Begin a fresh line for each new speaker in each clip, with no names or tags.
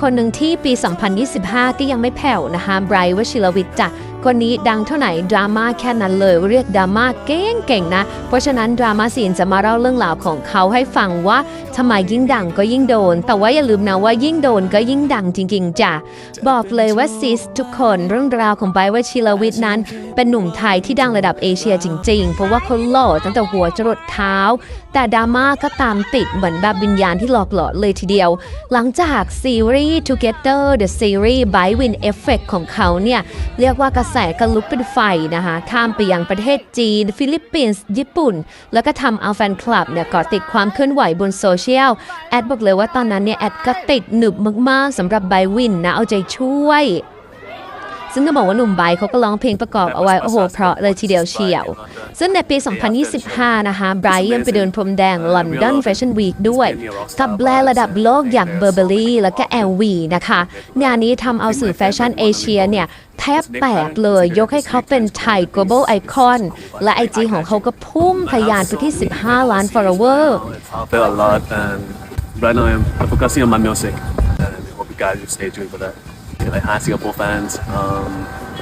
คนหนึ่งที่ปี 2025 ก็ยังไม่แผ่วนะคะไบรท์วชิรวิทย์จ้ะ คนนี้ดังเท่าไหร่ดราม่าแค่นั้นเลยเรียกดราม่าเก่งๆนะ เพราะฉะนั้นดราม่าซีนจะมาเล่าเรื่องราวของเขาให้ฟังว่าทำไมยิ่งดังก็ยิ่งโดน แต่ว่าอย่าลืมนะว่ายิ่งโดนก็ยิ่งดังจริงๆจ้ะบอกเลยว่าซิสทุกคนเรื่องราวของไบรท์วชิรวิทย์นั้น เป็นหนุ่มไทยที่ดังระดับเอเชียจริงๆ เพราะว่าเขาหล่อตั้งแต่หัวจรดเท้า แต่ดราม่าก็ตามติดเหมือนแบบวิญญาณที่หลอกหลอนเลยทีเดียว หลังจากซีรีส์ Together the Series by Win Effect ของเขาเนี่ยเรียกว่ากระแสกระลุกเป็นไฟนะคะ ข้ามไปยังประเทศจีน ฟิลิปปินส์ ญี่ปุ่น แล้วก็ทำเอาแฟนคลับเนี่ยเกาะติดความเคลื่อนไหวบนโซเชียล แอดบอกเลยว่าตอนนั้นเนี่ยแอดก็ติดหนึบมากๆสำหรับไบวินนะ เอาใจช่วย ซึ่งก็บอกว่าหนุ่มไบร์ทเขาก็ร้องเพลงประกอบเอาไว้ โอ้โห เพราะเลยทีเดียวเชียว ซึ่งในปี 2025 นะคะไบรท์ยังไปเดินพรมแดง London Fashion Week ด้วย กับแบรนด์ระดับโลกอย่าง Burberry แล้วก็ LV นะคะงานนี้ทำเอาสื่อแฟชั่นเอเชียเนี่ยแทบแตกเลยยกให้เขาเป็นไทย global icon และ IG ของเขาก็พุ่งทะยานไปที่ 15 ล้าน follower
I've built a lot and right now I'm focusing on my music and I hope you guys will stay tuned for that. Like hi Singapore fans, um,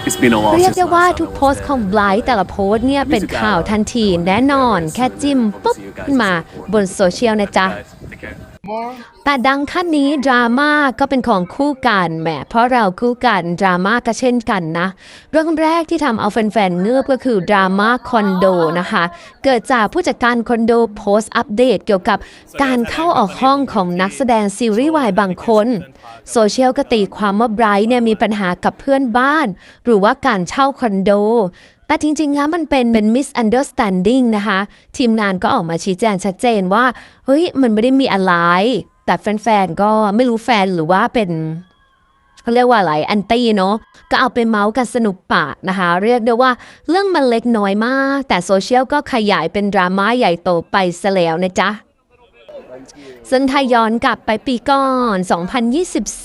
it's been a while
เรียก
since
ได้
last
ว่า
time
ทุก
I was
โพสต์
there.
ของไบรท์แต่ละโพสต์เนี่ยเป็นข่าวทันทีแน่นอน แค่จิ้มปุ๊บขึ้นมาบนโซเชียลนะจ๊ะ
Guys, take care.
แต่ดังขั้นนี้ดราม่าก็เป็นของคู่กันแหมเพราะเราคู่กันดราม่าก็เช่นกันนะ เรื่องแรกที่ทำเอาแฟนๆเงือบก็คือดราม่าคอนโดนะคะ เกิดจากผู้จัดการคอนโดโพสต์อัปเดตเกี่ยวกับการเข้าออกห้องของนักแสดงซีรีส์วายบางคน โซเชียลก็ตีความว่าไบรท์เนี่ยมีปัญหากับเพื่อนบ้าน หรือว่าการเช่าคอนโด แต่จริงๆแล้วมันเป็นเป็น misunderstanding นะคะ ทีมงานก็ออกมาชี้แจงชัดเจนว่า เฮ้ย มันไม่ได้มีอะไร แต่แฟนๆ ก็ไม่รู้แฟนหรือว่าเป็นเขาเรียกว่าอะไรแอนตี้เนาะก็เอาไปเมาส์กันสนุกปากนะคะ เรียกได้ว่าเรื่องมันเล็กน้อยมาก แต่โซเชียลก็ขยายเป็นดราม่าใหญ่โตไปซะแล้วนะจ๊ะซึ่งถ้าย้อนกลับไปปีก่อน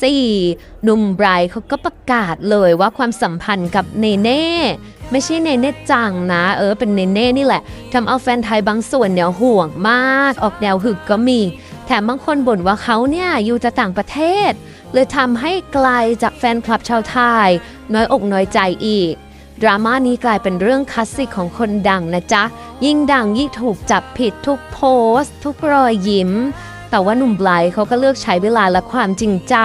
2024 หนุ่มไบรท์เขาก็ประกาศเลยว่าความสัมพันธ์กับเนเน่ ไม่ใช่เนเน่จังนะ เออเป็นเนเน่นี่แหละทำเอาแฟนไทยบางส่วนเนี่ยห่วงมาก ออกแนวหึกก็มี แถมบางคนบ่นว่าเขาเนี่ยอยู่จากต่างประเทศ เลยทำให้ไกลจากแฟนคลับชาวไทย น้อยอกน้อยใจอีกดราม่านี้กลายเป็นเรื่องคลาสสิกของคนดังนะจ๊ะ ยิ่งดังยิ่งถูกจับผิดทุกโพสต์ ทุกรอยยิ้ม แต่ว่าหนุ่มไบรท์เขาก็เลือกใช้เวลาและความจริงใจ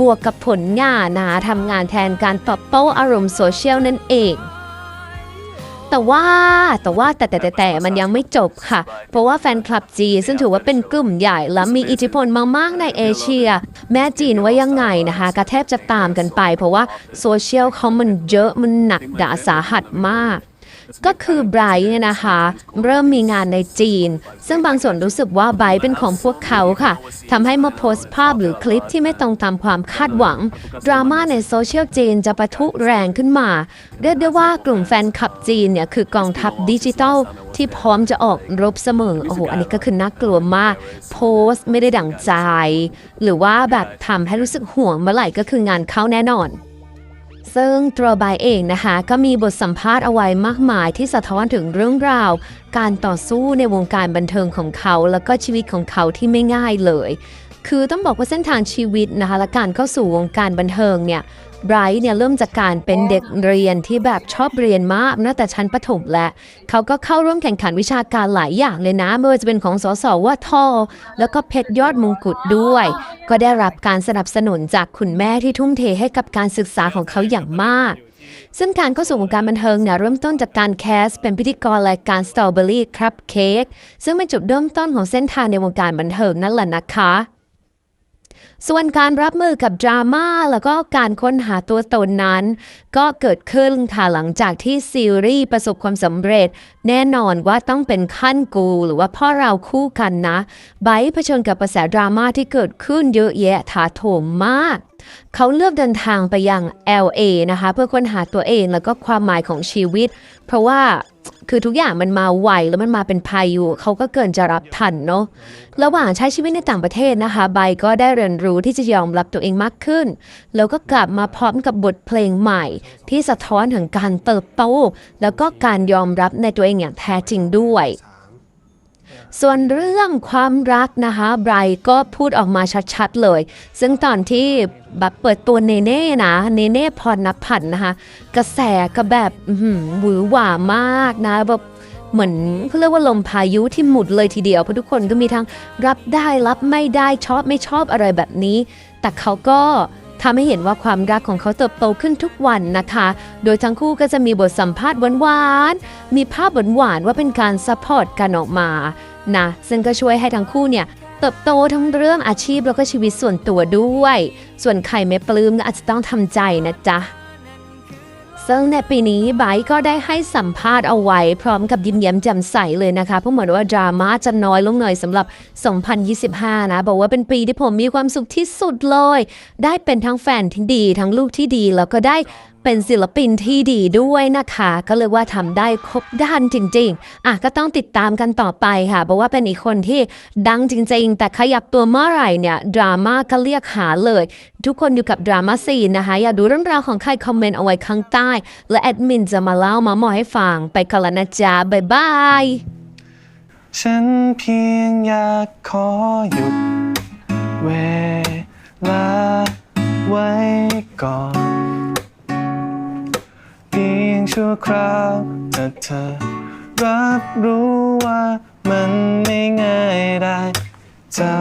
บวกกับผลงานนะทำงานแทนการตอบโต้อารมณ์โซเชียลนั่นเอง แต่ว่าแต่ว่าแต่แต่แต่แต่มันยังไม่จบค่ะ เพราะว่าแฟนคลับจีนซึ่งถือว่าเป็นกลุ่มใหญ่และมีอิทธิพลมากๆในเอเชีย แม่จีนว่ายังไงนะคะก็แทบจะตามกันไป เพราะว่าโซเชียลเขามันเยอะมันหนักด่าสาหัสมาก ก็คือไบรท์เนี่ยนะคะ เริ่มมีงานในจีน ซึ่งบางส่วนรู้สึกว่าไบรท์เป็นของพวกเขาค่ะทำให้มาโพสต์ภาพหรือคลิปที่ไม่ตรงตามความคาดหวัง ดราม่าในโซเชียลจีนจะปะทุแรงขึ้นมา เรียกได้ว่ากลุ่มแฟนคลับจีนเนี่ยคือกองทัพดิจิทัลที่พร้อมจะออกรบเสมอ โอ้โห อันนี้ก็คือน่ากลัวมาก โพสต์ไม่ได้ดั่งใจ หรือว่าแบบทำให้รู้สึกห่วงเมื่อไหร่ก็คืองานเข้าแน่นอน ซึ่งตัวบายเองนะคะก็มีบทสัมภาษณ์เอาไว้มากมายที่สะท้อนถึงเรื่องราว การต่อสู้ในวงการบันเทิงของเขา แล้วก็ชีวิตของเขาที่ไม่ง่ายเลย คือต้องบอกว่าเส้นทางชีวิตนะคะและการเข้าสู่วงการบันเทิงเนี่ย ไบรท์เนี่ยเริ่มจากการเป็นเด็กเรียนที่แบบชอบเรียนมากตั้งแต่ชั้นประถมและ เขาก็เข้าร่วมแข่งขันวิชาการหลายอย่างเลยนะไม่ว่าจะเป็นของสสว่าทอ แล้วก็เพชรยอดมงกุฎด้วย ก็ได้รับการสนับสนุนจากคุณแม่ที่ทุ่มเทให้กับการศึกษาของเขาอย่างมาก ซึ่งการเข้าสู่วงการบันเทิงเนี่ยเริ่มต้นจากการแคสเป็นพิธีกรรายการ Strawberry Cup Cake ซึ่งเป็นจุดเริ่มต้นของเส้นทางในวงการบันเทิงนั่นแหละนะคะ ส่วนการรับมือกับดราม่าแล้วก็การค้นหาตัวตนนั้น ก็เกิดขึ้นค่ะหลังจากที่ซีรีส์ประสบความสำเร็จ แน่นอนว่าต้องเป็นขั้นกูหรือว่าพ่อเราคู่กันนะไบเผชิญกับกระแสดราม่าที่เกิดขึ้นเยอะแยะถาโถมมาก เขาเลือกเดินทางไปยัง LA นะคะ เพื่อค้นหาตัวเองแล้วก็ความหมายของชีวิต เพราะว่าคือทุกอย่างมันมาไวแล้วมันมาเป็นพายุเขาก็เกินจะรับทันเนาะระหว่างใช้ชีวิตในต่างประเทศนะคะไบก็ได้เรียนรู้ที่จะยอมรับตัวเองมากขึ้น แล้วก็กลับมาพร้อมกับบทเพลงใหม่ ที่สะท้อนถึงการเติบโตแล้วก็การยอมรับในตัวเองอย่างแท้จริงด้วย ส่วนเรื่องความรักนะคะไบรท์ก็พูดออกมาชัดๆเลย ซึ่งตอนที่แบบเปิดตัวเนเน่นะเนเน่พรณพันนะคะ กระแสก็แบบหือหวือหวามากนะแบบเหมือนเขาเรียกว่าลมพายุที่หมุดเลยทีเดียวเพราะทุกคนก็มีทั้งรับได้รับไม่ได้ชอบไม่ชอบอะไรแบบนี้ แต่เขาก็ ทำให้เห็นว่าความรักของเขาเติบโตขึ้นทุกวันนะคะ โดยทั้งคู่ก็จะมีบทสัมภาษณ์หวานๆ มีภาพหวานๆว่าเป็นการซัพพอร์ตกันออกมานะซึ่งก็ช่วยให้ทั้งคู่เนี่ยเติบโตทั้งเรื่องอาชีพแล้วก็ชีวิตส่วนตัวด้วย ส่วนใครไม่ปลื้มก็อาจจะต้องทำใจนะจ๊ะ ซึ่งในปีนี้ไบก็ได้ให้สัมภาษณ์เอาไว้ พร้อมกับยิ้มแย้มแจ่มใสเลยนะคะ เพราะเหมือนว่าดราม่าจะน้อยลงหน่อยสำหรับ 2025 นะ บอกว่าเป็นปีที่ผมมีความสุขที่สุดเลย ได้เป็นทั้งแฟนที่ดี ทั้งลูกที่ดี แล้วก็ได้เป็นศิลปินที่ดีด้วยนะคะ ก็เลยว่าทำได้ครบด้านจริงๆ อะก็ต้องติดตามกันต่อไปค่ะ เพราะว่าเป็นอีกคนที่ดังจริงๆ แต่ขยับตัวเมื่อไหร่เนี่ย ดราม่าก็เรียกหาเลย ทุกคนอยู่กับดราม่าซีนนะคะ อยากดูเรื่องราวของใครคอมเมนต์เอาไว้ข้างใต้ และแอดมินจะมาเล่ามาหมอให้ฟัง ไปกันล้วนะจ๊ะบ๊ายบาย
ฉันเพียงอยากขอหยุดเวลาไว้ก่อน ชั่วคราวแต่เธอ รับรู้ว่ามันไม่ง่ายได้เจ้า